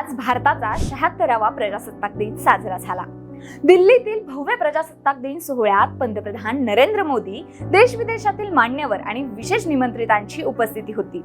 आज भारताचा शहात्तरावा प्रजासत्ताक दिन साजरा झाला. दिल्लीतील भव्य प्रजासत्ताक दिन सोहळ्यात पंतप्रधान नरेंद्र मोदी देश विदेशातील मान्यवर आणि विशेष निमंत्रितांची उपस्थिती होती.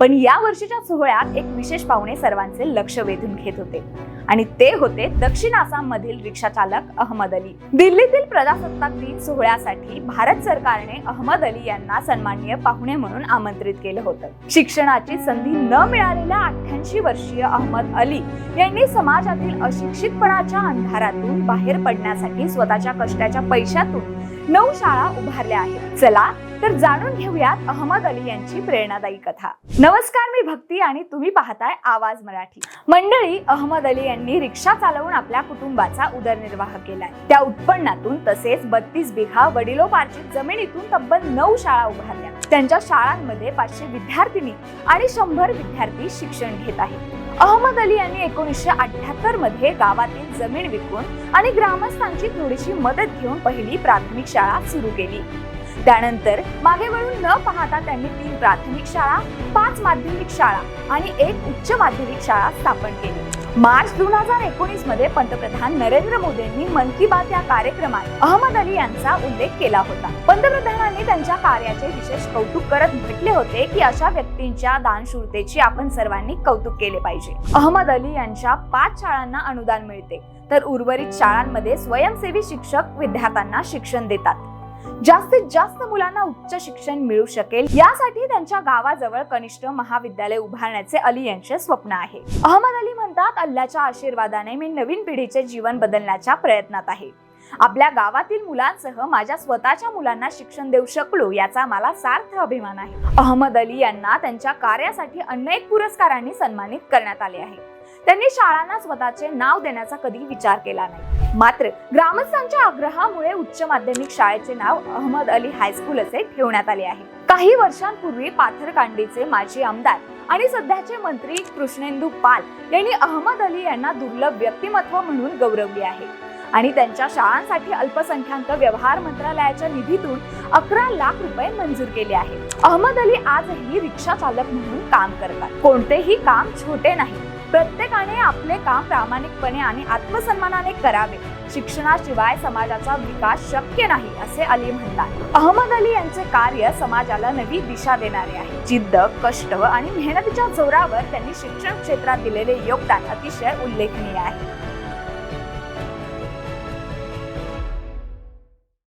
पण या वर्षीच्या सोहळ्यात एक विशेष पाहुणे सर्वांचे लक्ष वेधून घेत होते. आणि ते होते दक्षिण आसाम मधील रिक्षा चालक अहमद अली. दिल्लीतील प्रजासत्ताक दिन सोहळ्यासाठी भारत सरकारने अहमद अली यांना सन्माननीय पाहुणे म्हणून आमंत्रित केलं होतं. शिक्षणाची संधी न मिळालेल्या अठ्ठ्याऐंशी वर्षीय अहमद अली यांनी समाजातील अशिक्षितपणाच्या अंधारातून बाहेर पडण्यासाठी स्वतःच्या कष्टाच्या पैशातून नऊ शाळा उभारल्या आहेत. चला तर जाणून घेऊयात अहमद अली यांची प्रेरणादायी कथा. नमस्कार मी भक्ती आणि तुम्ही पाहताय आवाज मराठी. मंडळी अहमद अली यांनी रिक्षा चालवून आपल्या कुटुंबाचा उदरनिर्वाह केलाय. त्या उत्पन्नातून तसेच बत्तीस बिघा वडिलोपार्जित जमिनीतून तब्बल नऊ शाळा उभारल्या. त्यांच्या शाळांमध्ये पाचशे विद्यार्थिनी आणि शंभर विद्यार्थी शिक्षण घेत आहेत. अहमद अली यांनी एकोणीसशे अठ्याहत्तरमध्ये गावातील जमीन विकून आणि ग्रामस्थांची थोडीशी मदत घेऊन पहिली प्राथमिक शाळा सुरू केली. त्यानंतर मागे वळून न पाहता त्यांनी तीन प्राथमिक शाळा पाच माध्यमिक शाळा आणि एक उच्च माध्यमिक शाळा स्थापन केली. मार्च दोन हजार एकोणीसमध्ये पंतप्रधान नरेंद्र मोदींनी मन की बात या कार्यक्रमात अहमद अली यांचा उल्लेख केला होता. पंतप्रधानांनी त्यांच्या कार्याचे विशेष कौतुक करत म्हटले होते की अशा व्यक्तींच्या दानशूरतेची आपण सर्वांनी कौतुक केले पाहिजे. अहमद अली यांच्या पाच शाळांना अनुदान मिळते. तर उर्वरित शाळांमध्ये स्वयंसेवी शिक्षक विद्यार्थ्यांना शिक्षण देतात. जास्तीत जास्त मुलांना उच्च शिक्षण मिळू शकेल. यासाठी त्यांच्या गावाजवळ कनिष्ठ महाविद्यालय उभारण्याचे अली यांचे स्वप्न आहे. अहमद अली म्हणतात अल्लाच्या आशीर्वादाने मी नवीन पिढीचे जीवन बदलण्याच्या प्रयत्नात आहे. आपल्या गावातील मुलांसह माझ्या स्वतःच्या मुलांना शिक्षण देऊ शकलो याचा मला सार्थ अभिमान आहे. अहमद अली यांना त्यांच्या कार्यासाठी अनेक पुरस्कारांनी सन्मानित करण्यात आले आहे. त्यांनी शाळांना स्वतःचे नाव देण्याचा कधी विचार केला नाही. मात्र ग्रामस्थांच्या आग्रहामुळे उच्च माध्यमिक शाळेचे नाव अहमद अली हायस्कूल असे ठेवण्यात आले आहे. काही वर्षांपूर्वी पाथरकांडीचे माजी आमदार आणि सध्याचे मंत्री कृष्णेंदू पाल यांनी अहमद अली यांना दुर्लभ व्यक्तिमत्व म्हणून गौरवले आहे. आणि त्यांच्या शाळांसाठी अल्पसंख्याक व्यवहार मंत्रालयाच्या निधीतून अकरा लाख रुपये मंजूर केले आहेत अहमद अली आजही रिक्षा चालक म्हणून काम करतात. कोणतेही काम छोटे नाही. प्रत्येकाने आपले काम प्रामाणिकपणे आणि आत्मसन्मानाने करावे. शिक्षणाशिवाय समाजाचा विकास शक्य नाही असे अली म्हणतात. अहमद अली यांचे कार्य समाजाला नवी दिशा देणारे आहे. जिद्द कष्ट आणि मेहनतीच्या जोरावर त्यांनी शिक्षण क्षेत्रात दिलेले योगदान अतिशय उल्लेखनीय आहे.